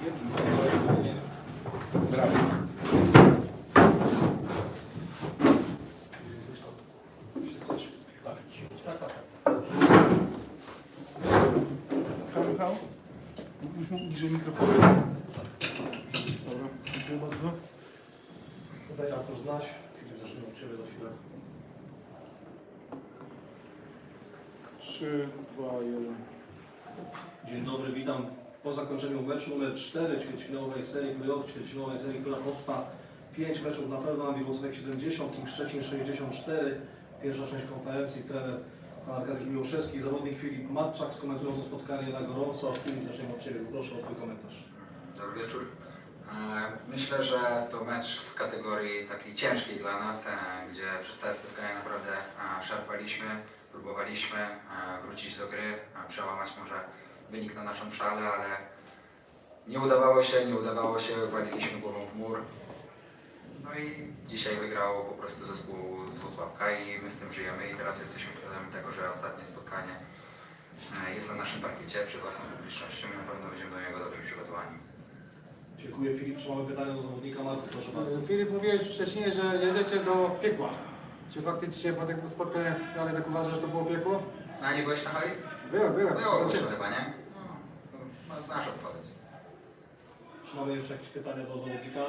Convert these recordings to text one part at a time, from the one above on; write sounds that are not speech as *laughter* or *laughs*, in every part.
Brawo. Bardzo. Znać. Filip, zacznijmy od Ciebie za chwilę. 3, 2, 1. Dzień dobry, witam po zakończeniu meczu numer 4 ćwierćfinałowej serii playoff, ćwierćfinałowej serii, która potrwa 5 meczów na pewno, Ambiwłocławek 70, King Szczecin 64. Pierwsza część konferencji, trener pan Arkadiusz Miłoszewski, zawodnik Filip Matczak skomentują to spotkanie na gorąco. Filip, zaczniemy od Ciebie, proszę o Twój komentarz. Dobry wieczór. E, Myślę, że to mecz z kategorii takiej ciężkiej dla nas, e, gdzie przez całe spotkanie naprawdę e, szarpaliśmy, próbowaliśmy wrócić do gry, przełamać może wynik na naszą szalę, ale nie udawało się, nie udawało się, waliliśmy głową w mur. No i dzisiaj wygrał po prostu zespół z Włocławka i my z tym żyjemy i teraz jesteśmy świadomi tego, że ostatnie spotkanie e, jest na naszym parkiecie przed własną publicznością i na pewno będziemy do niego dobrze przygotowani. Dziękuję Filip, czy mamy pytania do zawodnika? Marku, proszę bardzo. Filip, mówiłeś wcześniej, że jedziecie do piekła. Czy faktycznie po tych dwóch spotkaniach dalej tak uważasz, że to było piekło? A nie byłeś na hali? Byłem, byłem. Było już ciebie. chyba, nie? No, znasz odpowiedź. Czy mamy jeszcze jakieś pytania do zawodnika?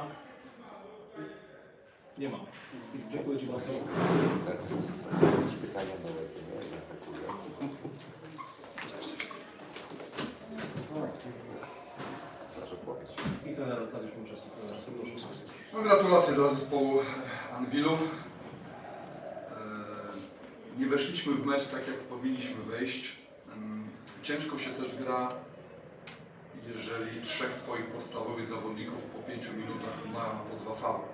Nie ma. Dziękuję Ci bardzo. Jakieś pytania nie? Odpowiedź. I trener Arkadiusz. No, gratulacje dla zespołu Anwilu. E, Nie weszliśmy w mecz tak, jak powinniśmy wejść. Mm, Ciężko się też gra, jeżeli trzech Twoich podstawowych zawodników po pięciu minutach ma po dwa faule.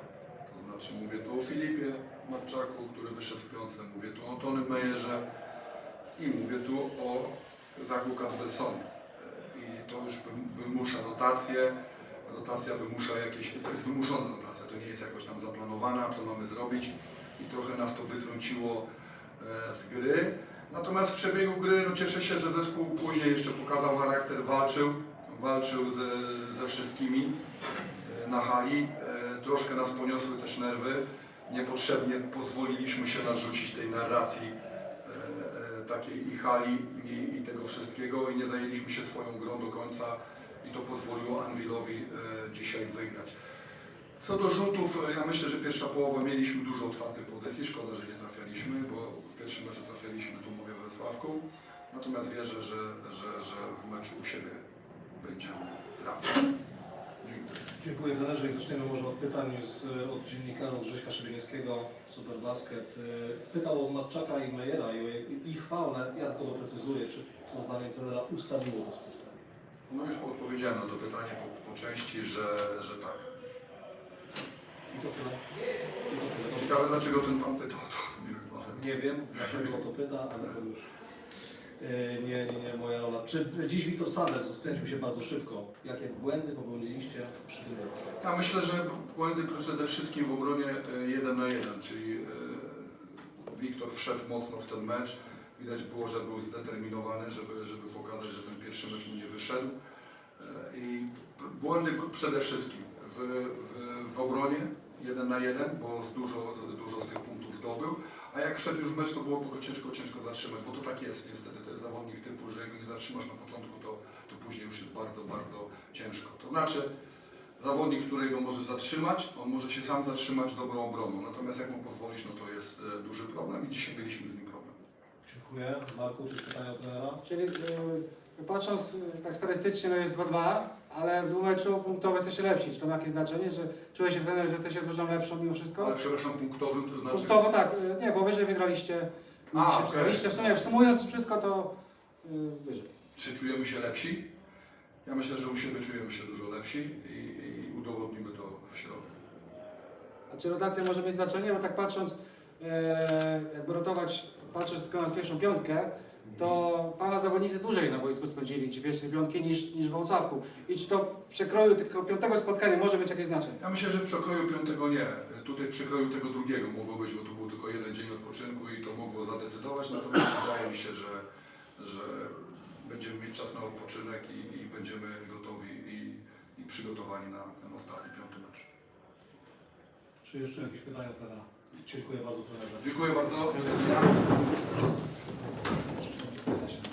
To znaczy mówię tu o Filipie Marczaku, który wyszedł w piątce, mówię tu o Tony Mejerze i mówię tu o Zachu Campbellsonie. I to już wym- wymusza rotację. Rotacja wymusza jakieś, to jest wymuszona rotacja, to nie jest jakoś tam zaplanowana, co mamy zrobić i trochę nas to wytrąciło e, z gry. Natomiast w przebiegu gry no cieszę się, że zespół później jeszcze pokazał charakter, walczył, walczył ze, ze wszystkimi e, na hali. E, Troszkę nas poniosły też nerwy. Niepotrzebnie pozwoliliśmy się narzucić tej narracji e, takiej i hali i, i tego wszystkiego i nie zajęliśmy się swoją grą do końca i to pozwoliło Anwilowi dzisiaj wygrać. Co do rzutów, ja myślę, że pierwsza połowa mieliśmy dużo otwartych pozycji. Szkoda, że nie trafialiśmy, bo w pierwszym meczu trafialiśmy, tu mówię we Wrocławku. Natomiast wierzę, że, że, że w meczu u siebie będziemy trafiać. Dziękuję. Dziękuję trenerze i zaczniemy może od pytań z, od dziennikarza Grześka Szybienieckiego, Superbasket. Y, Pytał o Matczaka i Mejera i o ich faule. Ja tylko doprecyzuję, czy to zdaniem trenera ustawiło to spotkanie. No już odpowiedziałem na to pytanie po, po części, że, że tak. I to tyle. I to tyle. Ciekawe, dlaczego ten pan pytał to. Nie wiem, dlaczego o to pyta, ale to już nie, nie, nie moja rola. Czy dziś Wiktor Sanders skręcił się bardzo szybko? Jakie błędy popełniliście przy tym meczu? Ja myślę, że błędy przede wszystkim w obronie e, jeden na jeden, czyli e, Wiktor wszedł mocno w ten mecz. Widać było, że był zdeterminowany, żeby, żeby pokazać, że ten pierwszy mecz mu nie wyszedł. E, I błędy przede wszystkim w, w, w obronie jeden na jeden, bo z dużo, dużo z tych punktów zdobył. A jak wszedł już mecz, to było ciężko, ciężko zatrzymać, bo to tak jest niestety, jak go nie zatrzymasz na początku, to, to później już jest bardzo, bardzo ciężko. To znaczy, zawodnik, którego możesz zatrzymać, on może się sam zatrzymać dobrą obroną. Natomiast jak mu pozwolisz, no to jest e, duży problem i dzisiaj mieliśmy z nim problem. Dziękuję. Marku, czy pytania od trenera? Czyli y, patrząc y, tak statystycznie, no jest 2-2, ale w meczu punktowy to się lepsi. Czy to ma jakieś znaczenie, że czuje się trener, że to się drużyną lepszą mimo wszystko? Ale przepraszam, punktowym to znaczy... Punktowo tak, y, nie, bo wyżej wygraliście, A, się okej. przegraliście. W sumie sumując wszystko to wyżej. Czy czujemy się lepsi? Ja myślę, że u siebie czujemy się dużo lepsi i, i udowodnimy to w środę. A czy rotacja może mieć znaczenie? Bo tak patrząc, e, jakby rotować, patrząc tylko na pierwszą piątkę, to Pana zawodnicy dłużej na boisku spędzili, ci pierwszej piątki, niż, niż w Wącawku. I czy to w przekroju tylko piątego spotkania może mieć jakieś znaczenie? Ja myślę, że w przekroju piątego nie. Tutaj w przekroju tego drugiego mogło być, bo to był tylko jeden dzień odpoczynku i to mogło zadecydować. Natomiast wydaje mi się, że, że będziemy mieć czas na odpoczynek i, i będziemy gotowi i, i przygotowani na ten ostatni piąty mecz. Czy jeszcze jakieś pytania trenera? Dziękuję bardzo trenerze. Dziękuję bardzo. znak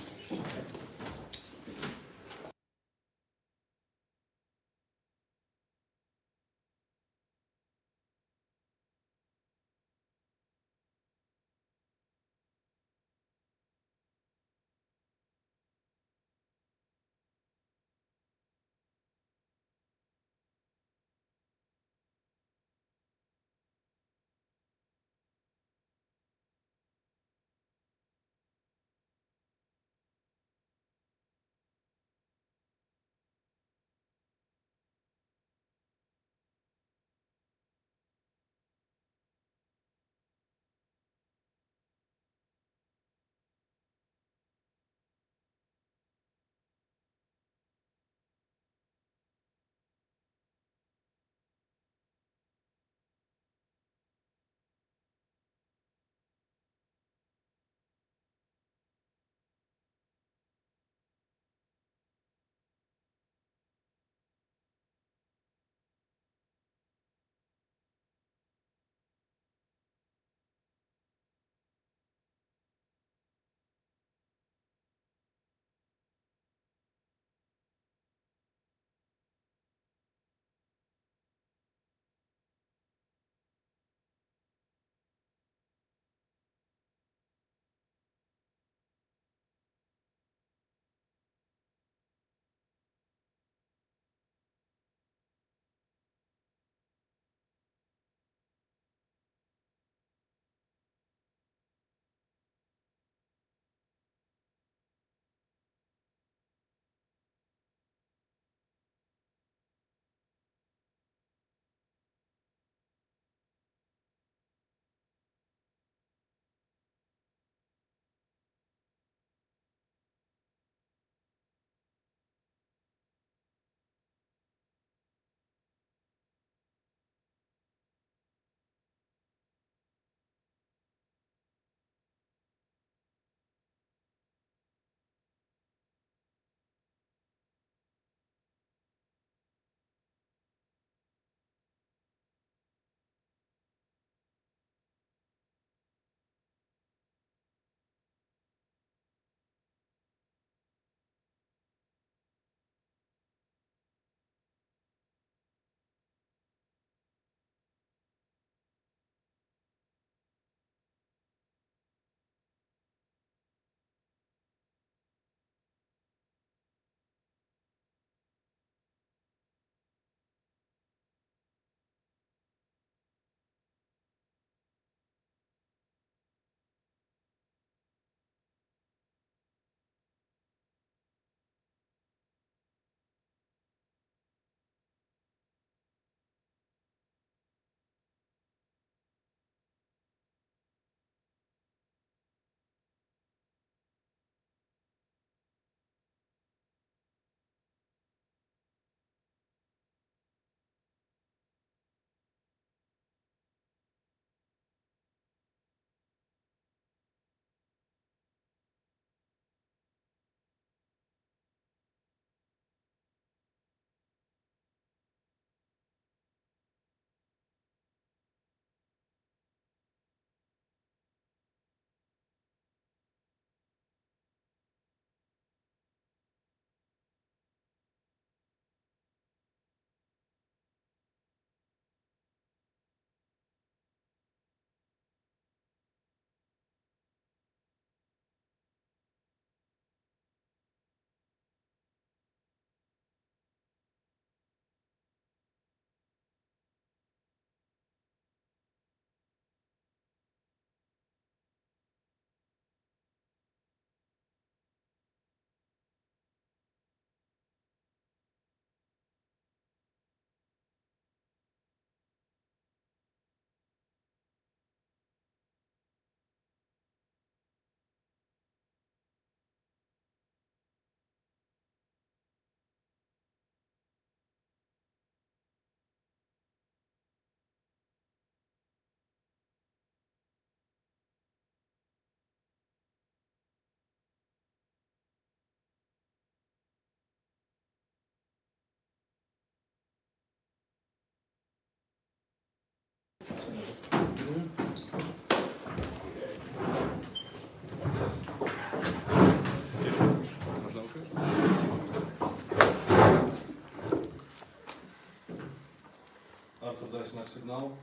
sygnału.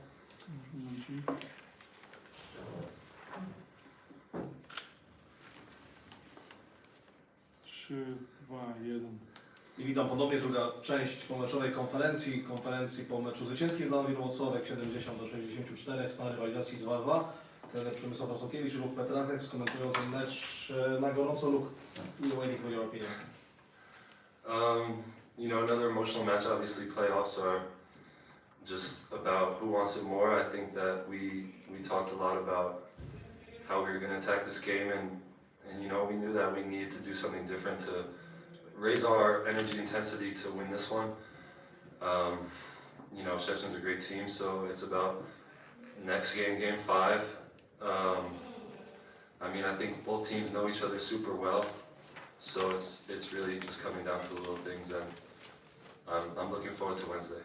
Momencik. Trzy, dwa, jeden. I witam ponownie druga część pomeczowej konferencji, konferencji po meczu zwycięskim dla Nowi Wrocławek 70 do 64 w stanie rywalizacji 2-2. Trener Przemysław Rosokiewicz i Luk Petrachek skomentują ten mecz e, na gorąco. Luk, for your opinion. Um, you know, another emotional match. Obviously, playoffs are just about who wants it more. I think that we we talked a lot about how we were going to attack this game, and and you know, we knew that we needed to do something different to raise our energy intensity to win this one. Um, you know, Szczecin's a great team, so it's about next game, game five. Um, I mean, I think both teams know each other super well. So it's it's really just coming down to the little things, and I'm, I'm looking forward to Wednesday.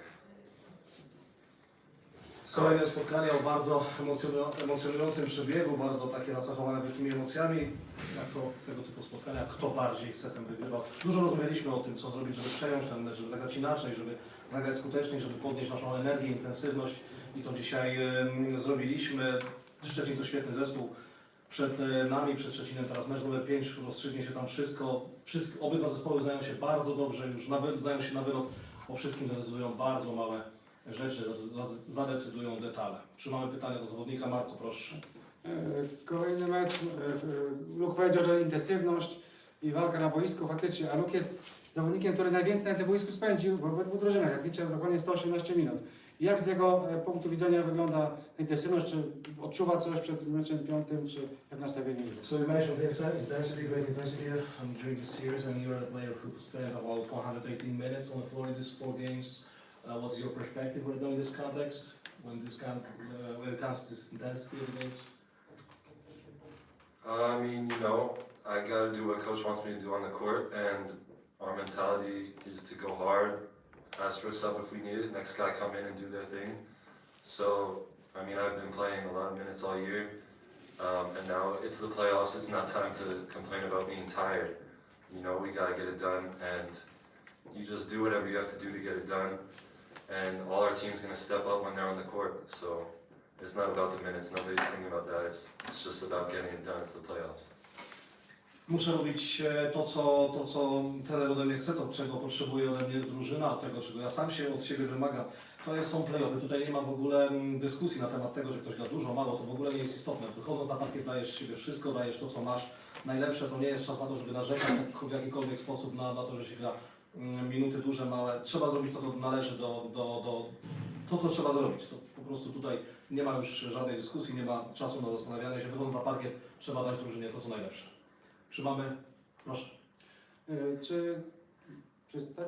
Kolejne spotkanie o bardzo emocjonują- emocjonującym przebiegu, bardzo takie nacechowane wielkimi emocjami. Jak to tego typu spotkania, kto bardziej chce, ten wygrywał. Dużo rozmawialiśmy o tym, co zrobić, żeby przejąć ten żeby zagrać inaczej, żeby zagrać skuteczniej, żeby podnieść naszą energię, intensywność i to dzisiaj em, zrobiliśmy. Szczecin to świetny zespół. Przed e, nami, przed Szczecinem teraz mecz numer 5, rozstrzygnie się tam wszystko. wszystko. Obydwa zespoły znają się bardzo dobrze, już nawet znają się na wylot. O wszystkim decydują bardzo małe rzeczy, zade- zadecydują detale. Czy mamy pytania do zawodnika? Marko, proszę. E, Kolejny mecz. e, e, Luke powiedział, że intensywność i walka na boisku faktycznie, a Luke jest zawodnikiem, który najwięcej na tym boisku spędził w obydwu drużynach, jak liczę dokładnie 118 minut. Jak z jego punktu widzenia wygląda intensywność? Czy odczuwa coś przed meczem piątym, czy jak nastawienie jest? So you mentioned this intensity, great intensity during the series, and you're a player who spent about 118 minutes on the floor in these four games. Uh, what's your perspective when in this context, when this kind, uh, when it comes to this intensity of games? I mean, you know, I gotta do what coach wants me to do on the court, and our mentality is to go hard, ask for a sub if we need it, next guy come in and do their thing. So, I mean, I've been playing a lot of minutes all year, um, and now it's the playoffs. It's not time to complain about being tired. You know, we gotta get it done, and you just do whatever you have to do to get it done. And all our team's gonna step up when they're on the court. So, it's not about the minutes. Nobody's thinking about that. It's it's just about getting it done. It's the playoffs. Muszę robić e, to co, to, co trener ode mnie chce, to czego potrzebuje ode mnie drużyna, tego, czego ja sam się od siebie wymagam. To jest, są play-offy. Tutaj nie ma w ogóle mm, dyskusji na temat tego, że ktoś gra dużo, mało. To w ogóle nie jest istotne. Wychodząc na parkiet dajesz siebie wszystko, dajesz to, co masz. Najlepsze to nie jest czas na to, żeby narzekać w jakikolwiek sposób na, na to, że się gra minuty duże, małe. Trzeba zrobić to, co należy do, do, do to, co trzeba zrobić. To po prostu tutaj nie ma już żadnej dyskusji, nie ma czasu na zastanawianie się. Wychodząc na parkiet, trzeba dać drużynie to, co najlepsze. Czy mamy? Proszę. E, Czy... Czy tak?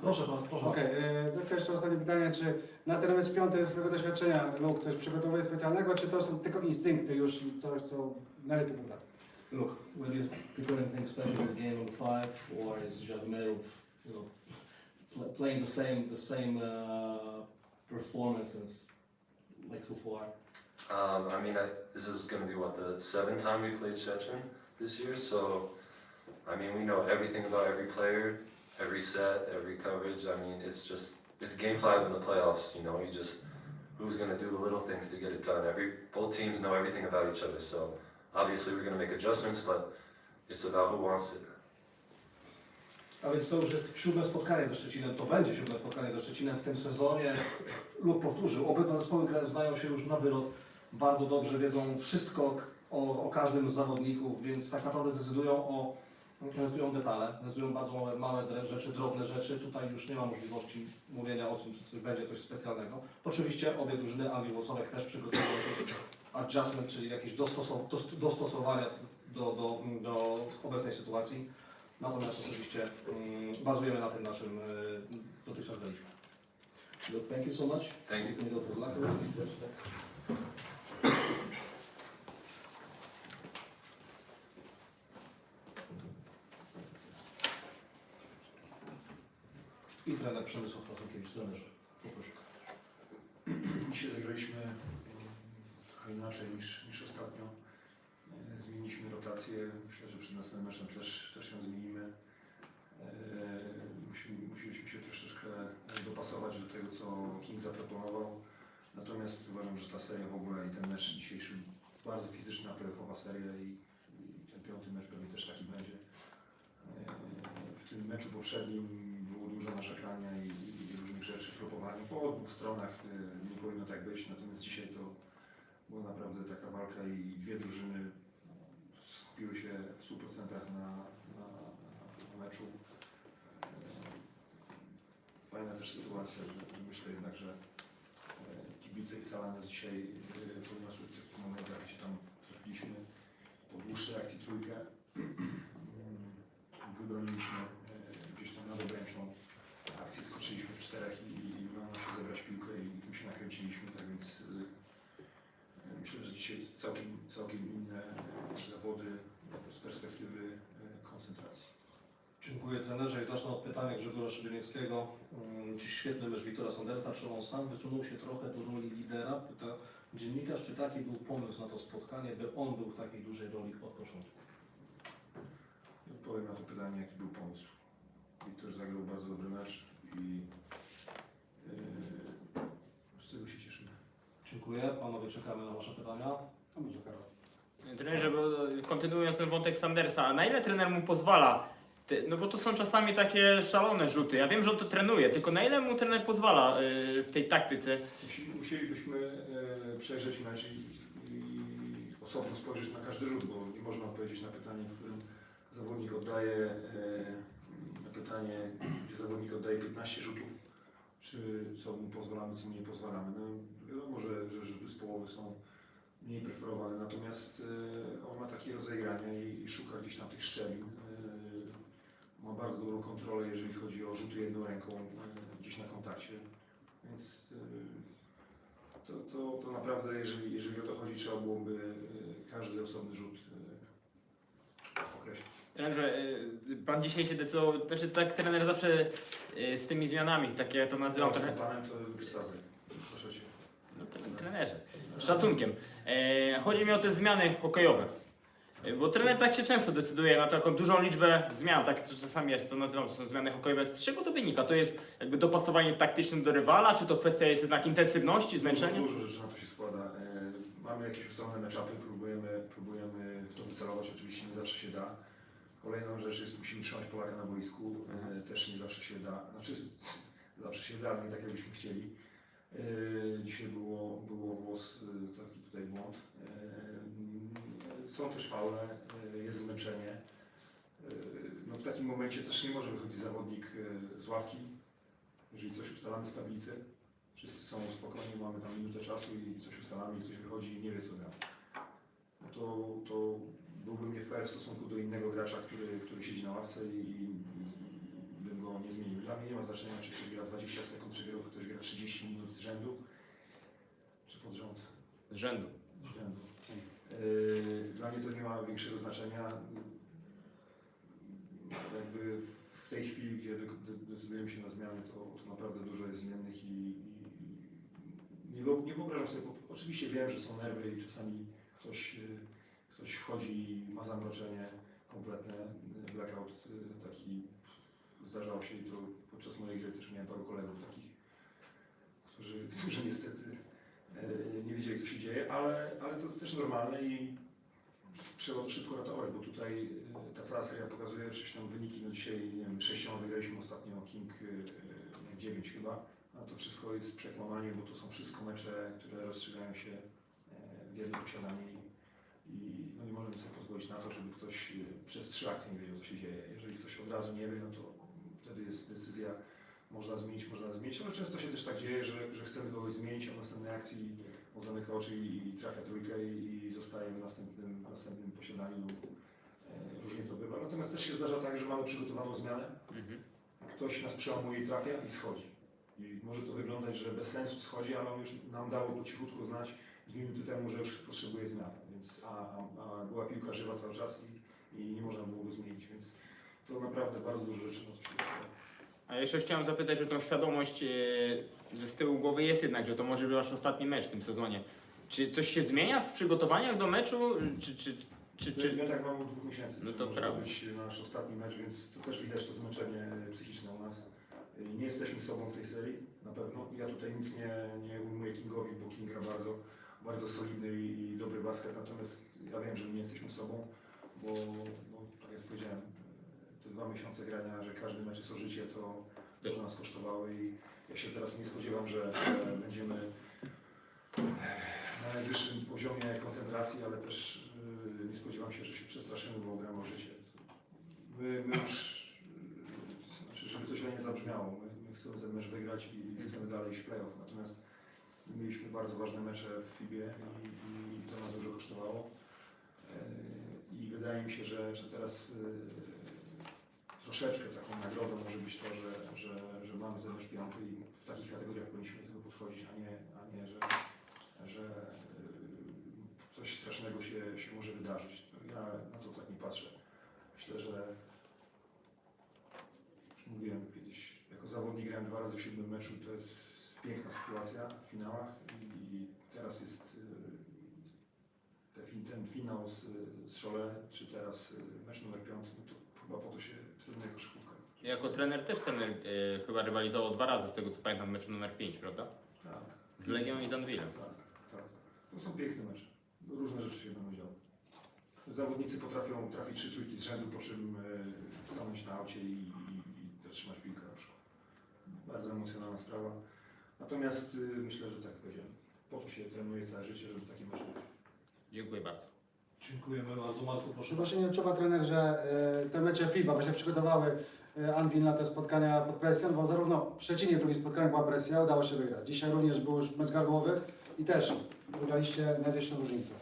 Proszę, proszę. Okej, okay, tylko jeszcze ostatnie pytanie, czy na ten mecz piąty swojego doświadczenia Luke ktoś przygotowuje specjalnego, czy to są tylko instynkty już i coś, co najlepiej potrafi? Look, will you prepare anything special in game of five, or is it just a matter of you know pl- playing the same the same uh, performance as like so far? Um, I mean, I, this is going to be what the seventh time we played Chechen this year. So, I mean, we know everything about every player, every set, every coverage. I mean, it's just it's game five in the playoffs. You know, you just who's going to do the little things to get it done. Every both teams know everything about each other. So, obviously, we're going to make adjustments, but it's about who wants it. A więc to już jest siódme spotkanie ze Szczecinem, to będzie siódme spotkanie ze Szczecinem w tym sezonie. Lub powtórzył, obydwa zespoły które znają się już na wylot, bardzo dobrze wiedzą wszystko o, o każdym z zawodników, więc tak naprawdę decydują o decydują detale, decydują bardzo małe, małe rzeczy, drobne rzeczy. Tutaj już nie ma możliwości mówienia o czymś, że będzie coś specjalnego. Oczywiście obie drużyny, Anglii Włosowek też przygotowały jakieś adjustment, czyli jakieś dostosow- dos- dostosowania do, do, do obecnej sytuacji. Natomiast oczywiście mm, bazujemy na tym naszym y, dotychczas graliśmy. Look, thank you so much. Thank you. You can go to the locker room. I trener Przemysław Pawełkiewicz, trenerze. Poproszę. Dzisiaj zagraliśmy mm, trochę inaczej niż, niż ostatnio. E, Zmieniliśmy rotację. Myślę, że przed następnym meczem też, też ją zmienimy. E, Musimy, musieliśmy się troszeczkę dopasować do tego, co King zaproponował. Natomiast uważam, że ta seria w ogóle i ten mecz dzisiejszy bardzo fizyczna, playoffowa seria i, i ten piąty mecz pewnie też taki będzie. W tym meczu poprzednim było dużo narzekania i, i różnych rzeczy, flopowania po dwóch stronach. e, Nie powinno tak być, natomiast dzisiaj to była naprawdę taka walka i dwie drużyny skupiły się w 100% na, na, na meczu. Fajna też sytuacja, że, myślę jednak, że e, kibice i sala nas dzisiaj e, podniosły w takich momentach, gdzie tam trafiliśmy po dłuższej akcji trójkę. Mm, Wybroniliśmy e, gdzieś tam nad obręczą akcję, skoczyliśmy w czterech i, i udało się zebrać piłkę i, i się nakręciliśmy, tak więc myślę, że dzisiaj całkiem, całkiem inne zawody z perspektywy koncentracji. Dziękuję trenerze i zacznę od pytania Grzegorza Szybielińskiego. Mm, Dziś świetny mecz Wiktora Sandersa, czy on sam wysunął się trochę do roli lidera? Pyta dziennikarz, czy taki był pomysł na to spotkanie, by on był w takiej dużej roli od początku? Odpowiem na to pytanie, jaki był pomysł. Wiktor zagrał bardzo dobry mecz i yy, z tego się cieszymy. Dziękuję. Panowie, czekamy na Wasze pytania. A może Karol? Trenerze, kontynuując ten wątek Sandersa, na ile trener mu pozwala? Te- No bo to są czasami takie szalone rzuty. Ja wiem, że on to trenuje, tylko na ile mu trener pozwala y, w tej taktyce? Musi, musielibyśmy e, przejrzeć mecz i, i osobno spojrzeć na każdy rzut, bo nie można odpowiedzieć na pytanie, w którym zawodnik oddaje e, na pytanie, gdzie zawodnik oddaje 15 rzutów, czy co mu pozwalamy, co mu nie pozwalamy. No, wiadomo, że, że rzuty z połowy są mniej preferowane, natomiast e, on ma takie rozegrania i, i szuka gdzieś tam tych szczelin. E, ma bardzo dobrą kontrolę, jeżeli chodzi o rzuty jedną ręką gdzieś na kontakcie. Więc y, to, to, to naprawdę, jeżeli, jeżeli o to chodzi, trzeba byłoby y, każdy osobny rzut y, określić. Trenerze, pan dzisiaj się decydował, znaczy tak trener zawsze z tymi zmianami, takie ja to nazywam Z trochę... tym panem to przesadzę. Proszę cię. No, tre- trenerze, szacunkiem. E, chodzi mi o te zmiany hokejowe. Bo trener tak się często decyduje na taką dużą liczbę zmian, tak czasami ja to nazywam, są zmiany hokejowe. Z czego to wynika? To jest jakby dopasowanie taktyczne do rywala, czy to kwestia jest jednak intensywności, zmęczenia? Dużo, dużo rzeczy na to się składa. E, Mamy jakieś ustalone meczapy, próbujemy, próbujemy w to wycelować, oczywiście nie zawsze się da. Kolejną rzecz jest, musimy trzymać Polaka na boisku, e, też nie zawsze się da. Znaczy, *laughs* zawsze się da, nie tak jakbyśmy chcieli. E, Dzisiaj było, było włos, e, taki tutaj błąd. E, Są też faule, e, jest zmęczenie. E, No w takim momencie też nie może wychodzić zawodnik e, z ławki, jeżeli coś ustalamy z tablicy. Wszyscy są spokojni, mamy tam minutę czasu i coś ustalamy i ktoś wychodzi i nie wie co gra. No to, to byłbym nie fair w stosunku do innego gracza, który, który siedzi na ławce i, i bym go nie zmienił. Dla mnie nie ma znaczenia, czy ktoś gra 20 sekund, czy ktoś gra 30 minut z rzędu, czy pod rząd Z rzędu. z rzędu. Yy, Dla mnie to nie ma większego znaczenia. Jakby w tej chwili, gdzie de- de- decydujemy się na zmiany, to, to naprawdę dużo jest zmiennych i, i nie, wyob- nie wyobrażam sobie, oczywiście wiem, że są nerwy i czasami ktoś, yy, ktoś wchodzi i ma zamroczenie kompletne, blackout yy, taki zdarzało się i to podczas mojej gry też miałem paru kolegów takich, którzy, którzy niestety e, nie wiedzieli, co się dzieje, ale, ale to jest też normalne i trzeba to szybko ratować, bo tutaj e, ta cała seria pokazuje, że tam wyniki, no dzisiaj, nie wiem, sześcioma wygraliśmy ostatnio King e, 9 chyba, a to wszystko jest przekłamanie, bo to są wszystko mecze, które rozstrzygają się e, w jednym posiadaniu i, no nie możemy sobie pozwolić na to, żeby ktoś e, przez trzy akcje nie wiedział, co się dzieje. Jeżeli ktoś od razu nie wie, no to wtedy jest decyzja można zmienić, można zmienić, ale często się też tak dzieje, że, że chcemy kogoś zmienić, a w następnej akcji on zamyka oczy i, i trafia trójkę i, i zostaje w następnym, następnym posiadaniu. E, różnie to bywa. Natomiast też się zdarza tak, że mamy przygotowaną zmianę, Mhm. ktoś nas przełamuje i trafia i schodzi. I może to wyglądać, że bez sensu schodzi, ale on już nam dało po cichutku znać dwie minuty temu, że już potrzebuje zmiany. Więc, a, a, a była piłka żywa cały czas i, i nie można było go zmienić, więc to naprawdę bardzo dużo rzeczy na to się składa. A jeszcze chciałem zapytać o tą świadomość, e, że z tyłu głowy jest jednak, że to może być wasz ostatni mecz w tym sezonie. Czy coś się zmienia w przygotowaniach do meczu? Czy, czy, czy, Czy... My tak mamy od dwóch miesięcy. No to może prawda. być nasz ostatni mecz, więc to też widać to zmęczenie psychiczne u nas. Nie jesteśmy sobą w tej serii, na pewno. Ja tutaj nic nie, nie ujmuję Kingowi, bo bardzo solidny i, i dobry basket, natomiast ja wiem, że my nie jesteśmy sobą, bo, bo tak jak powiedziałem, dwa miesiące grania, że każdy mecz jest o życie, to dużo nas kosztowały i ja się teraz nie spodziewam, że, będziemy na najwyższym poziomie koncentracji, ale też yy, nie spodziewam się, że się przestraszymy, bo gramy o życie. My, my już, yy, znaczy, żeby to źle nie zabrzmiało, my, my chcemy ten mecz wygrać i chcemy dalej iść w playoff, natomiast mieliśmy bardzo ważne mecze w FIBie i, i to nas dużo kosztowało. Yy, I wydaje mi się, że, że teraz troszeczkę taką nagrodą może być to, że, że, że mamy ten piąty i w takich kategoriach powinniśmy do tego podchodzić, a nie, a nie że, że yy, coś strasznego się, się może wydarzyć. Ja na to tak nie patrzę. Myślę, że już mówiłem kiedyś, jako zawodnik grałem dwa razy w siódmym meczu, to jest piękna sytuacja w finałach i, teraz jest yy, ten, fin- ten finał z, z Szole, czy teraz yy, mecz numer piąty, no to chyba po to się trenuje koszykówka. Jako trener też trener e, chyba rywalizował dwa razy, z tego co pamiętam, w meczu numer 5, prawda? Tak. Z Legią i z Anwilem. Tak, tak. To są piękne mecze. Różne rzeczy się będą działy. Zawodnicy potrafią trafić trzy trójki z rzędu, po czym e, stanąć na aucie i, i, i zatrzymać piłkę na przykład. Bardzo emocjonalna sprawa. Natomiast y, myślę, że tak jak powiedziałem, po to się trenuje całe życie, żeby takie mecze. Dziękuję bardzo. Dziękujemy bardzo. Marku, proszę. Właśnie nie odczuwa trener, że e, te mecze FIBA właśnie przygotowały Anwil na te spotkania pod presją, bo zarówno w Szczecinie w drugim spotkaniu była presja, udało się wygrać. Dzisiaj również był już mecz gardłowy i też wygraliście najwyższą różnicę.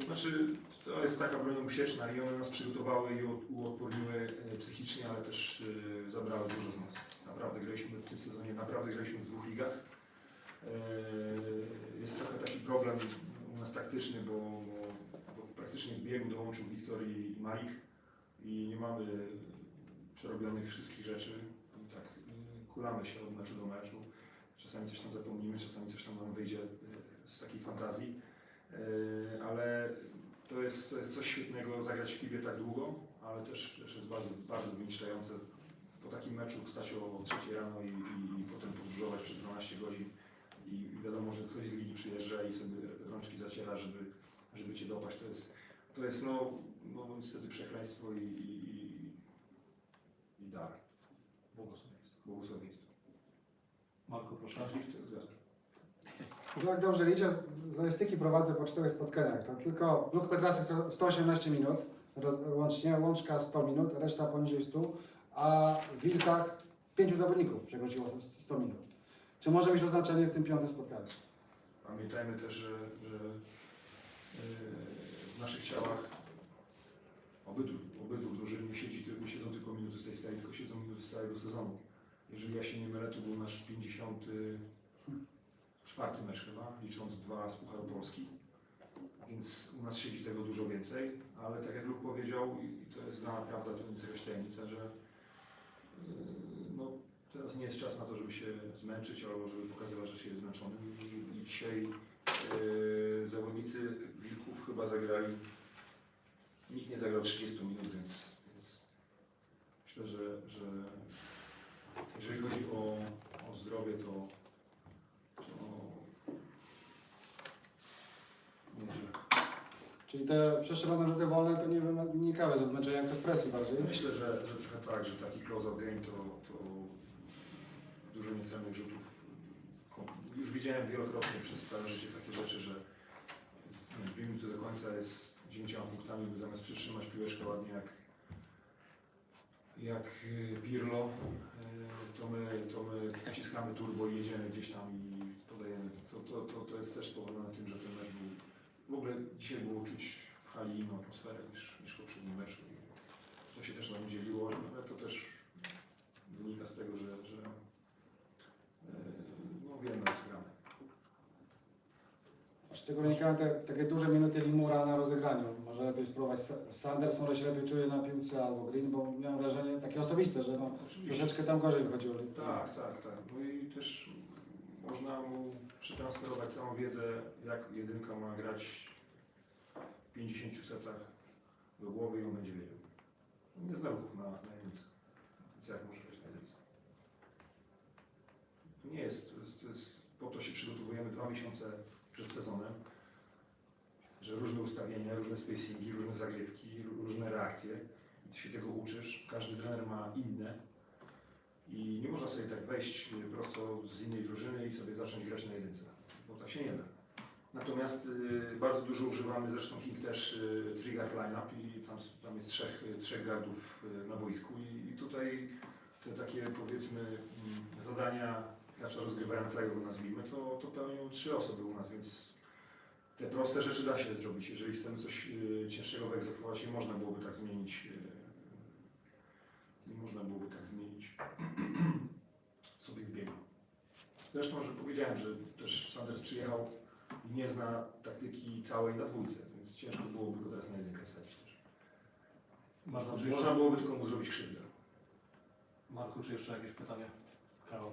To znaczy, to jest taka broń usieczna i one nas przygotowały i uodporniły e, psychicznie, ale też e, zabrały dużo z nas. Naprawdę graliśmy w tym sezonie, naprawdę graliśmy w dwóch ligach. E, Jest trochę taki problem u nas taktyczny, bo, bo praktycznie w biegu dołączył Wiktor i, i Malik i nie mamy przerobionych wszystkich rzeczy. I tak e, kulamy się od meczu do meczu. Czasami coś tam zapomnimy, czasami coś tam nam wyjdzie e, z takiej fantazji. E, ale to jest, to jest coś świetnego zagrać w FIBie tak długo, ale też, też jest bardzo, bardzo wyniszczające po takim meczu wstać o 3 rano i, i, i potem podróżować przez 12 godzin i wiadomo, że ktoś z ligi przyjeżdża i sobie rączki zaciera, żeby, żeby Cię dopaść. To jest, to jest no, no niestety przekleństwo i, i, i, dar, Błogosławieństwo. błogosławieństwo. Marku, proszę. Tym zgadzam. Jak dobrze liczę, statystyki prowadzę po czterech spotkaniach. To tylko Luke Petrasek to 118 minut roz, łącznie, Łączka 100 minut, reszta poniżej 100, a w Wilkach pięciu zawodników przekroczyło 100 minut. Czy może mieć to znaczenie w tym piątym spotkaniu? Pamiętajmy też, że, że yy, naszych ciałach obydwu, obydwu drużyn nie, siedzi, nie siedzą tylko minuty z tej serii, tylko siedzą minuty z całego sezonu. Jeżeli ja się nie mylę, to był nasz 54 mecz chyba, licząc dwa z Pucharu Polski. Więc u nas siedzi tego dużo więcej, ale tak jak Luke powiedział, i to jest znana prawda, to jakaś tajemnica, że yy, no, teraz nie jest czas na to, żeby się zmęczyć albo żeby pokazywać, że się jest zmęczony. I, i dzisiaj yy, zawodnicy chyba zagrali, nikt nie zagrał 30 minut, więc, więc myślę, że, że jeżeli chodzi o, o zdrowie, to, to nieźle. Czyli te przestrzelone rzuty wolne to nie wynikały ze zmęczenia, tylko z presji bardziej. Myślę, że, że trochę tak, że taki close-out game to, to dużo niecelnych rzutów. Już widziałem wielokrotnie przez całe życie takie rzeczy, że dwie minuty do końca jest dziewięcioma punktami, by zamiast przytrzymać piłeczkę ładnie jak, jak y, Pirlo, y, to my, to my wciskamy turbo i jedziemy gdzieś tam i podajemy. To, to, to, to jest też spowodowane tym, że ten mecz był... W ogóle dzisiaj było czuć w hali inną atmosferę niż, niż w poprzednim meczu. I to się też nam udzieliło, ale to też wynika z tego, że, że yy, no, wiemy, o co gramy. Z czego wynikają te takie duże minuty Limura na rozegraniu. Może lepiej spróbować. Sa- Sanders może się lepiej czuje na piłce albo Green, bo miałem wrażenie takie osobiste, że no, Oczywiście. troszeczkę tam gorzej wychodziło. Tak, tak, tak. No i też można mu przetransferować całą wiedzę, jak jedynka ma grać w 50 setach do głowy i on będzie wiedział. Nie zna ruchów na, na jedynce. Więc jak może grać na jedynce? To nie jest, to jest, to jest, po to się przygotowujemy dwa miesiące przed sezonem. ustawienia, różne spacingi, różne zagrywki, ró- różne reakcje. Ty się tego uczysz, każdy trener ma inne i nie można sobie tak wejść y, prosto z innej drużyny i sobie zacząć grać na jedynce, bo tak się nie da. Natomiast y, bardzo dużo używamy, zresztą King też y, trigger line-up i tam, tam jest trzech, y, trzech gardów y, na boisku i, i tutaj te takie powiedzmy mm, zadania gracza rozgrywającego nazwijmy, to, to pełnią trzy osoby u nas, więc te proste rzeczy da się zrobić. Jeżeli chcemy coś y, cięższego wyegzekwować, nie można byłoby tak zmienić y, nie można byłoby tak zmienić *clears throat* sobie biegu. Zresztą, że powiedziałem, że też Sanders przyjechał i nie zna taktyki całej na dwójce, więc ciężko byłoby go teraz na jedynkę stawić też. Można jeszcze, byłoby tylko mu zrobić krzywdę. Marku, czy jeszcze jakieś pytania? Karol,